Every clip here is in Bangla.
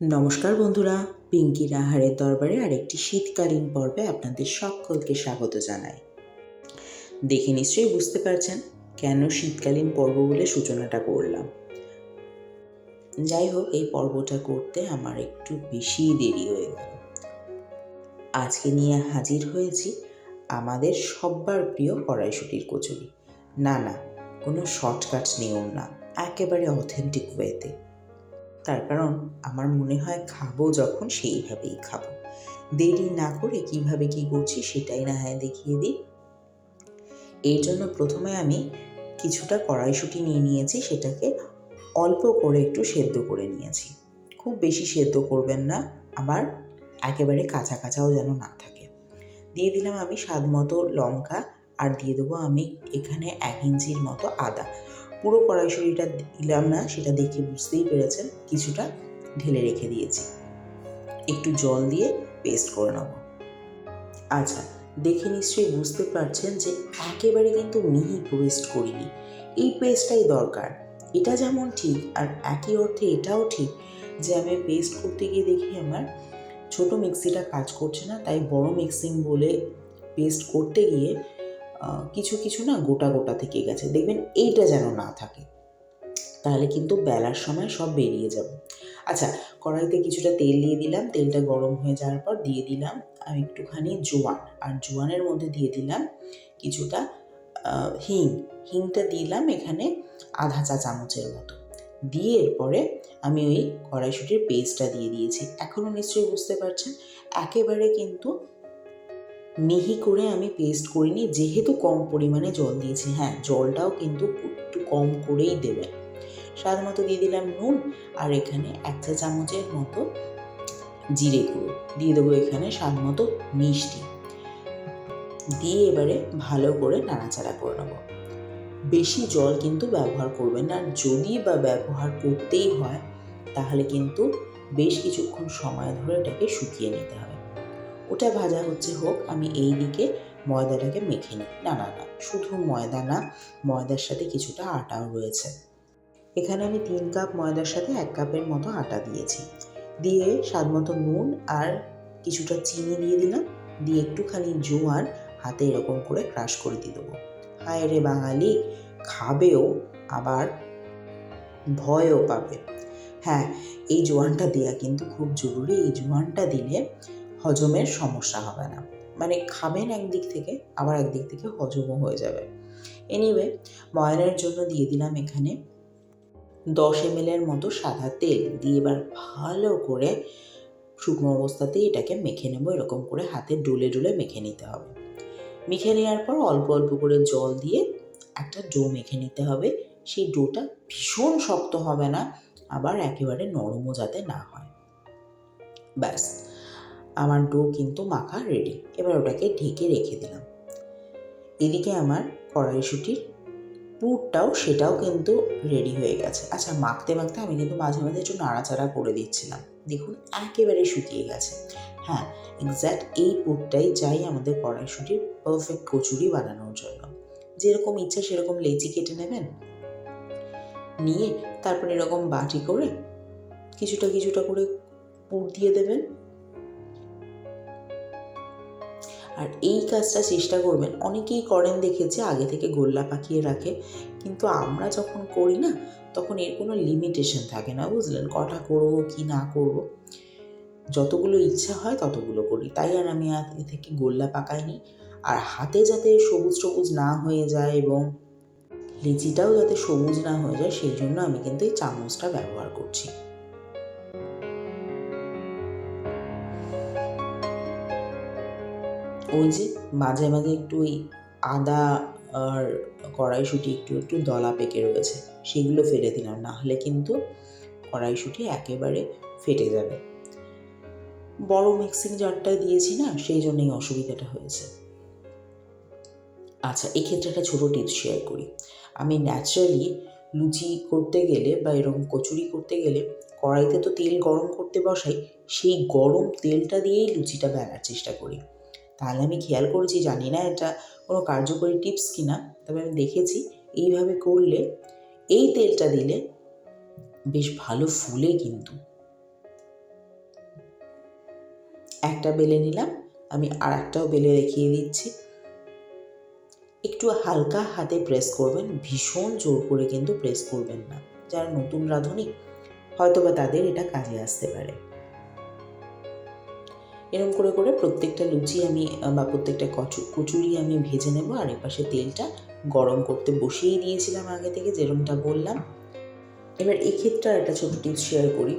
নমস্কার বন্ধুরা, পিঙ্কি রাহারের দরবারে আরেকটি শীতকালীন পর্বে আপনাদের সকলকে স্বাগত জানাই। দেখে নিশ্চয়ই বুঝতে পারছেন কেন শীতকালীন পর্ব বলে সূচনাটা করলাম। যাই হোক, এই পর্বটা করতে আমার একটু বেশি দেরি হয়ে গেল। আজকে নিয়ে হাজির হয়েছি আমাদের সব্বার প্রিয় কড়াইশুটির কচুরি। না না, কোনো শর্টকাট নিয়ম না, একেবারে অথেন্টিক ওয়েতে তার কারণ আমার মনে হয় খাব যখন সেইভাবেই খাব। দেরি না করে কীভাবে কি করছি সেটাই না হয় দেখিয়ে দিই। এর জন্য প্রথমে আমি কিছুটা কড়াইশুঁটি নিয়ে নিয়েছি, সেটাকে অল্প করে একটু সেদ্ধ করে নিয়েছি। খুব বেশি সেদ্ধ করবেন না, আবার একেবারে কাঁচা কাঁচাও যেন না থাকে। দিয়ে দিলাম আমি স্বাদ মতো লঙ্কা, আর দিয়ে দেবো আমি এখানে এক ইঞ্চির মতো আদা। পুরো কড়াইশুঁড়িটা দিলাম না, সেটা দেখে বুঝতেই পেরেছেন, কিছুটা ঢেলে রেখে দিয়েছি। একটু জল দিয়ে পেস্ট করে নেব। আচ্ছা দেখে নিশ্চয়ই বুঝতে পারছেন যে একেবারে কিন্তু মিহি পেস্ট করিনি। এই পেস্টটাই দরকার। এটা যেমন ঠিক, আর একই অর্থে এটাও ঠিক যে আমি পেস্ট করতে গিয়ে দেখি আমার ছোট মিক্সিটা কাজ করছে না, তাই বড় মিক্সিং বলে পেস্ট করতে গিয়ে কিছু কিছু না গোটা গোটা থেকে গেছে। দেখবেন এইটা যেন না থাকে। তাহলে কিন্তু বেলার সময় সব বেরিয়ে যাবে। আচ্ছা কড়াইতে কিছুটা তেল দিয়ে দিলাম। তেলটা গরম হয়ে যাওয়ার পর দিয়ে দিলাম আমি একটুখানি জোয়ান। আর জোয়ানের মধ্যে দিয়ে দিলাম কিছুটা হিং। হিংটা দিলাম এখানে আধা চা চামচের মতো। দিয়ে এরপরে আমি ওই কড়াইশুটির পেস্টটা দিয়ে দিয়েছি। এখনও নিশ্চয়ই বুঝতে পারছেন? একেবারে কিন্তু মিহি করে আমি পেস্ট করিনি যেহেতু কম পরিমাণে জল দিয়েছি। হ্যাঁ জলটাও কিন্তু একটু কম করেই দেবেন স্বাদ মতো দিয়ে দিলাম নুন আর এখানে এক চা চামচের মতো জিরে গুঁড়ো। দিয়ে দেবো এখানে স্বাদ মতো মিষ্টি। দিয়ে এবারে ভালো করে নাড়াচাড়া করে নেব। বেশি জল কিন্তু ব্যবহার করবেন না। যদি বা ব্যবহার করতেই হয়, তাহলে কিন্তু বেশ কিছুক্ষণ সময় ধরে এটাকে শুকিয়ে নিতে হবে। ওটা ভাজা হচ্ছে হোক, আমি এই দিকে ময়দাটাকে মেখে নিই। না না না, শুধু ময়দা না, ময়দার সাথে কিছুটা আটাও রয়েছে। এখানে আমি তিন কাপ ময়দার সাথে এক কাপের মতো আটা দিয়েছি। দিয়ে স্বাদ মতো নুন আর কিছুটা চিনি দিয়ে দিলাম। দিয়ে একটুখানি জোয়ার হাতে এরকম করে ক্রাশ করে দিয়ে দেবো। হায় রে বাঙালি, খাবেও, আবার ভয়ও পাবে। হ্যাঁ এই জোয়ানটা দেওয়া কিন্তু খুব জরুরি। এই জোয়ানটা দিলে হজমের সমস্যা হবে না। মানে খাবেন একদিক থেকে, আবার একদিক থেকে হজমও হয়ে যাবে। এনিওয়ে ময়নের জন্য দিয়ে দিলাম এখানে দশ এম এর মতো সাদা তেল। দিয়ে এবার ভালো করে শুকনো অবস্থাতেই এটাকে মেখে নেব, এরকম করে হাতে ডুলে ডুলে মেখে নিতে হবে। মেখে নেওয়ার পর অল্প অল্প করে জল দিয়ে একটা ডো মেখে নিতে হবে। সেই ডোটা ভীষণ শক্ত হবে না, আবার একেবারে নরমও যাতে না হয়। ব্যাস। আমার ডো কিন্তু মাখা রেডি এবার ওটাকে ঢেকে রেখে দিলাম। এদিকে আমার কড়াইশুটির পুরটাও সেটাও কিন্তু রেডি হয়ে গেছে। আচ্ছা মাখতে মাখতে আমি কিন্তু মাঝে মাঝে একটু নাড়াচাড়া করে দিচ্ছিলাম। দেখুন, একেবারে শুকিয়ে গেছে। হ্যাঁ এক্স্যাক্ট এই পুরটাই চাই আমাদের কড়াইশুটির পারফেক্ট কচুরি বানানোর জন্য। যেরকম ইচ্ছা সেরকম লেচি কেটে নেবেন। নিয়ে তারপর এরকম বাটি করে কিছুটা কিছুটা করে পুর দিয়ে দেবেন। আর এই কাজটা চেষ্টা করবেন। অনেকেই করেন দেখেছে, আগে থেকে গোল্লা পাকিয়ে রাখে। কিন্তু আমরা যখন করি না, তখন এর কোনো লিমিটেশন থাকে না, বুঝলেন? কটা করব, কি না করব? যতগুলো ইচ্ছা হয় ততগুলো করি। তাই আর আমি আগে থেকে গোল্লা পাকাইনি। আর হাতে যাতে সবুজ সবুজ না হয়ে যায় এবং লিচিটাও যাতে সবুজ না হয়ে যায়, সেই জন্য আমি কিন্তু এই চামচটা ব্যবহার করছি। ওই যে মাঝে মাঝে একটু ওই আদা আর কড়াইশুঁটি একটু একটু দলা পেকে রয়েছে, সেগুলো ফেলে দিলাম। না হলে কিন্তু কড়াইশুঁটি একেবারে ফেটে যাবে। বড় মিক্সিং জারটা দিয়েছি না, সেই জন্যই অসুবিধাটা হয়েছে। আচ্ছা এক্ষেত্রে একটা ছোটো টিপস শেয়ার করি। আমি ন্যাচারালি লুচি করতে গেলে বা এরকম কচুরি করতে গেলে কড়াইতে তো তেল গরম করতে বসাই, সেই গরম তেলটা দিয়েই লুচিটা বেলার চেষ্টা করি। তাহলে আমি খেয়াল করেছি, জানি না এটা কোনো কার্যকরী টিপস কি না তবে আমি দেখেছি এইভাবে করলে এই তেলটা দিলে বেশ ভালো ফুলে কিন্তু। একটা বেলে নিলাম, আমি আর একটাও বেলে দেখিয়ে দিচ্ছি। একটু হালকা হাতে প্রেস করবেন, ভীষণ জোর করে কিন্তু প্রেস করবেন না। যারা নতুন রাঁধুনি হয়তো বা তাদের এটা কাজে আসতে পারে। এরকম করে করে প্রত্যেকটা লুচি আমি বা প্রত্যেকটা কচু, কচুরি আমি ভেজে নেব আর এপাশে তেলটা গরম করতে বসিয়ে দিয়েছিলাম আগে থেকে যেরকমটা বললাম। এবার এক্ষেত্রে একটা ছোট টিপস শেয়ার করি।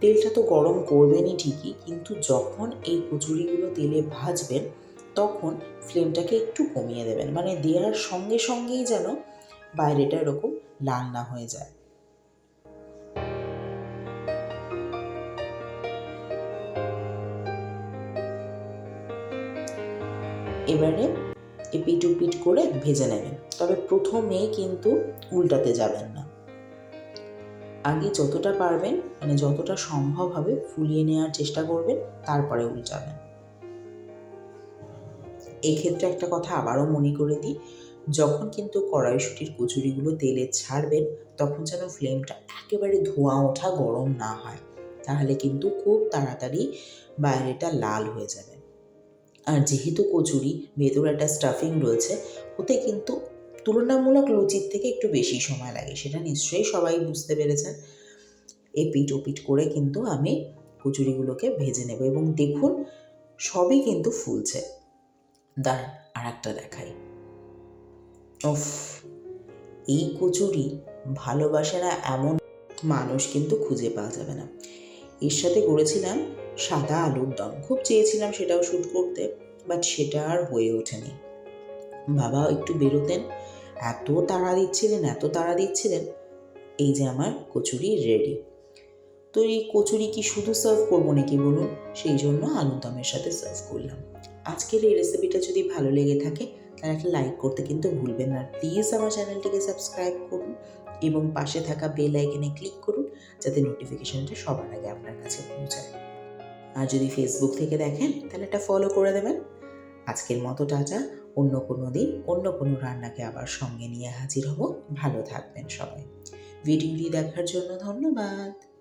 তেলটা তো গরম করবেনই ঠিকই, কিন্তু যখন এই কচুরিগুলো তেলে ভাজবেন, তখন ফ্লেমটাকে একটু কমিয়ে দেবেন। মানে দেওয়ার সঙ্গে সঙ্গেই যেন বাইরেটা এরকম লাল না হয়ে যায়। এবারে এপিট উপিট করে ভেজে নেবেন। তবে প্রথমে কিন্তু উল্টাতে যাবেন না। আগে যতটা পারবেন মানে যতটা সম্ভব হবে ফুলিয়ে নেওয়ার চেষ্টা করবেন, তারপরে উল্টাবেন। এক্ষেত্রে একটা কথা আবারও মনে করে দিই, যখন কিন্তু কড়াইশুটির কচুরিগুলো তেলে ছাড়বেন, তখন যেন ফ্লেমটা একেবারে ধোঁয়া ওঠা গরম না হয়, তাহলে কিন্তু খুব তাড়াতাড়ি বাইরেটা লাল হয়ে যাবে। আর যেহেতু কচুরি, ভেতরে একটা স্টাফিং রয়েছে, ওতে কিন্তু তুলনামূলক লুচির থেকে একটু বেশি সময় লাগে, সেটা নিশ্চয়ই সবাই বুঝতে পেরেছেন। এপিট ওপিট করে কিন্তু আমি কচুরিগুলোকে ভেজে নেব এবং দেখুন, সবই কিন্তু ফুলছে। দাঁড়ান আর একটা দেখাই। উফ, এই কচুরি ভালোবাসে না এমন মানুষ কিন্তু খুঁজে পাওয়া যাবে না। এর সাথে করেছিলাম সাদা আলুর দম। খুব চেয়েছিলাম সেটাও শ্যুট করতে বাট সেটা আর হয়ে ওঠেনি। বাবা একটু বেরোতেন, এত তাড়া দিচ্ছিলেন, এত তাড়া দিচ্ছিলেন, এই যে আমার কচুরি রেডি তো এই কচুরি কি শুধু সার্ভ করব নাকি বলুন? সেই জন্য আলুর দমের সাথে সার্ভ করলাম। আজকের এই রেসিপিটা যদি ভালো লেগে থাকে, তাহলে একটা লাইক করতে কিন্তু ভুলবেন না। প্লিজ আমার চ্যানেলটিকে সাবস্ক্রাইব করুন এবং পাশে থাকা বেল আইকনে ক্লিক করুন যাতে নোটিফিকেশানটা সবার আগে আপনার কাছে পৌঁছায়। আর যদি ফেসবুক থেকে দেখেন, তাহলে এটা ফলো করে দেবেন। আজকের মতো টাটা, অন্য কোনো দিন, অন্য কোনো রান্নাকে আবার সঙ্গে নিয়ে হাজির হব। ভালো থাকবেন সবাই। ভিডিওটি দেখার জন্য ধন্যবাদ।